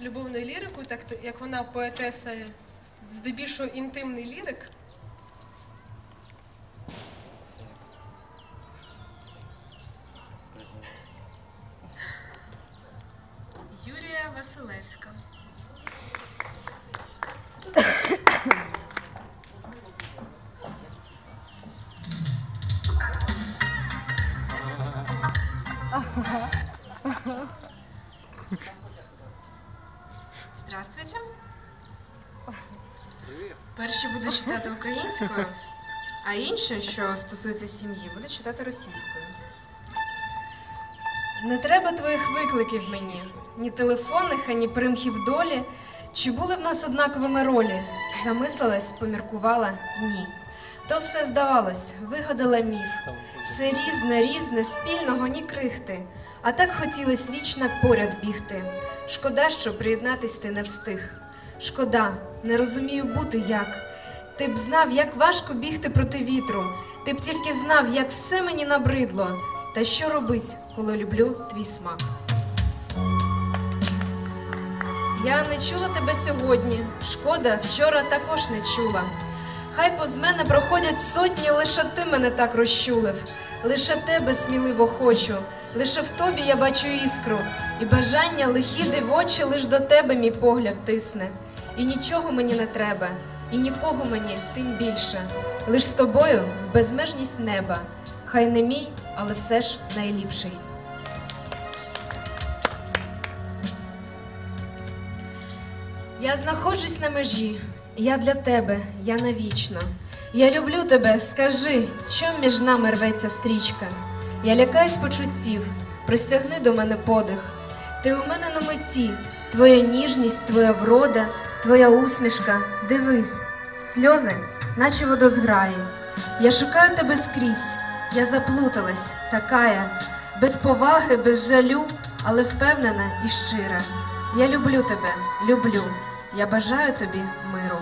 любовною лірикою, так як вона поетеса, здебільшого інтимний лірик. Юрія Василевська. Перші буду читати українською, а інше, що стосується сім'ї, буду читати російською. Не треба твоїх викликів мені, ні телефонних, ані примхів долі. Чи були в нас однаковими ролі? Замислилась, поміркувала ні. То все здавалось, вигадала міф. Все різне, різне, спільного ні крихти. А так хотілось вічно поряд бігти. Шкода, що приєднатись ти не встиг. Шкода, не розумію бути як. Ти б знав, як важко бігти проти вітру. Ти б тільки знав, як все мені набридло. Та що робить, коли люблю твій смак? Я не чула тебе сьогодні. Шкода, вчора також не чула. Хай поз мене проходять сотні, лише ти мене так розчулив. Лише тебе сміливо хочу, лише в тобі я бачу іскру, і бажання лихі дивочі лиш до тебе мій погляд тисне. І нічого мені не треба, і нікого мені тим більше. Лиш з тобою в безмежність неба. Хай не мій, але все ж найліпший. Я знаходжусь на межі, я для тебе, я навічно. Я люблю тебе, скажи, чом між нами рветься стрічка. Я лякаюсь почуттів, простягни до мене подих. Ти у мене на меті, твоя ніжність, твоя врода, твоя усмішка, дивись, сльози, наче водозграї. Я шукаю тебе скрізь, я заплуталась, такая, без поваги, без жалю, але впевнена і щира. Я люблю тебе, люблю. Я бажаю тобі миру.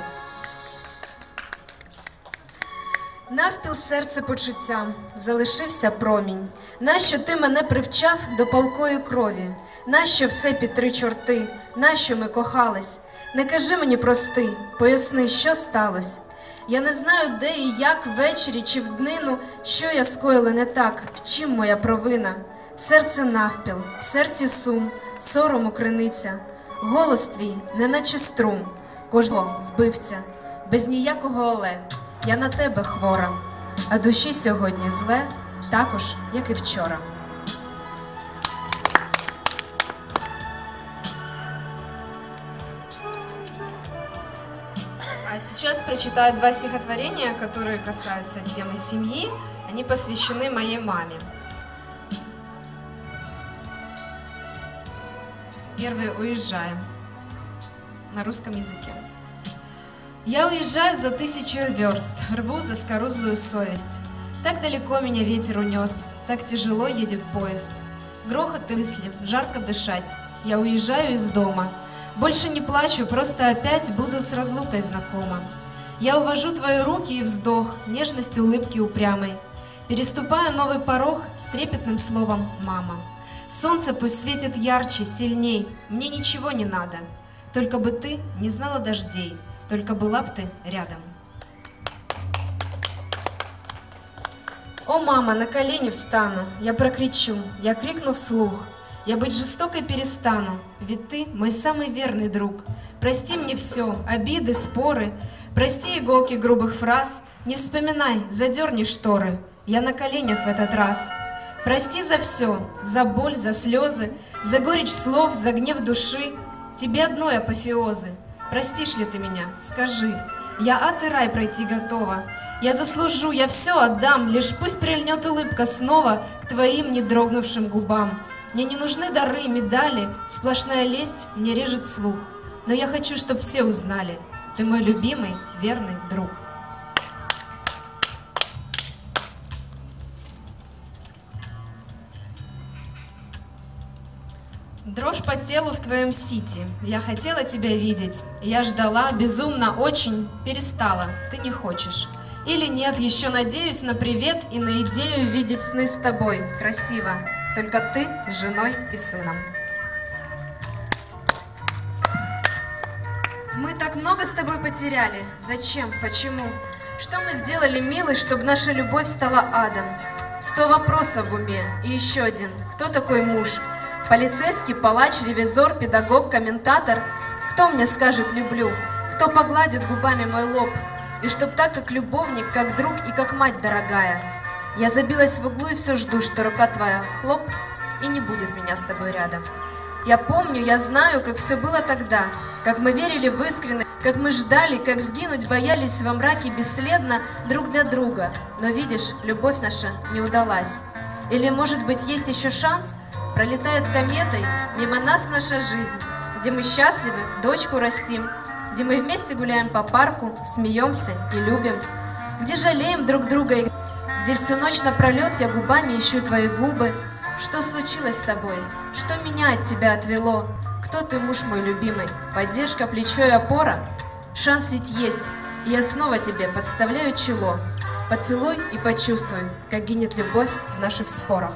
Навпіл серце почуттям залишився промінь. Нащо ти мене привчав до палкої крові? Нащо все під три чорти? Нащо ми кохались? Не кажи мені прости, поясни, що сталося. Я не знаю, де і як ввечері чи в днину, що я скоїла не так, в чим моя провина. Серце навпіл, в серці сум, сорому криниця. Голос твій, неначе струм, кожного вбивця, без ніякого але. Я на тебе хвора, а душі сьогодні зле, також, як і вчора. Сейчас прочитаю два стихотворения, которые касаются темы семьи. Они посвящены моей маме. Первый «Уезжаем» на русском языке. Я уезжаю за тысячу верст, рву за скорузлую совесть. Так далеко меня ветер унес, так тяжело едет поезд. Грохот мысли, жарко дышать. Я уезжаю из дома. Больше не плачу, просто опять буду с разлукой знакома. Я увожу твои руки и вздох, нежность улыбки упрямой. Переступаю новый порог с трепетным словом «мама». Солнце пусть светит ярче, сильней, мне ничего не надо. Только бы ты не знала дождей, только была бы ты рядом. О, мама, на колени встану, я прокричу, я крикну вслух. Я быть жестокой перестану, ведь ты мой самый верный друг. Прости мне все, обиды, споры, прости иголки грубых фраз. Не вспоминай, задерни шторы, я на коленях в этот раз. Прости за все, за боль, за слезы, за горечь слов, за гнев души. Тебе одной апофеозы. Простишь ли ты меня? Скажи. Я ад и рай пройти готова. Я заслужу, я все отдам, лишь пусть прильнет улыбка снова к твоим недрогнувшим губам. Мне не нужны дары, медали, сплошная лесть мне режет слух. Но я хочу, чтобы все узнали, ты мой любимый, верный друг. Дрожь по телу в твоем сити. Я хотела тебя видеть. Я ждала, безумно, очень. Перестала. Ты не хочешь. Или нет, еще надеюсь на привет и на идею видеть сны с тобой. Красиво. Только ты с женой и сыном. Мы так много с тобой потеряли. Зачем? Почему? Что мы сделали, милый, чтобы наша любовь стала адом? Сто вопросов в уме. И еще один. Кто такой муж? Полицейский, палач, ревизор, педагог, комментатор? Кто мне скажет «люблю»? Кто погладит губами мой лоб? И чтоб так, как любовник, как друг и как мать дорогая. Я забилась в углу и все жду, что рука твоя хлоп, и не будет меня с тобой рядом. Я помню, я знаю, как все было тогда, как мы верили в искренность, как мы ждали, как сгинуть боялись во мраке бесследно друг для друга. Но видишь, любовь наша не удалась. Или, может быть, есть еще шанс? Пролетает кометой мимо нас наша жизнь, где мы счастливы, дочку растим, где мы вместе гуляем по парку, смеемся и любим, где жалеем друг друга, и где всю ночь напролет я губами ищу твои губы. Что случилось с тобой? Что меня от тебя отвело? Кто ты, муж мой любимый? Поддержка, плечо и опора? Шанс ведь есть, и я снова тебе подставляю чело. Поцелуй и почувствуй, как гинет любовь в наших спорах.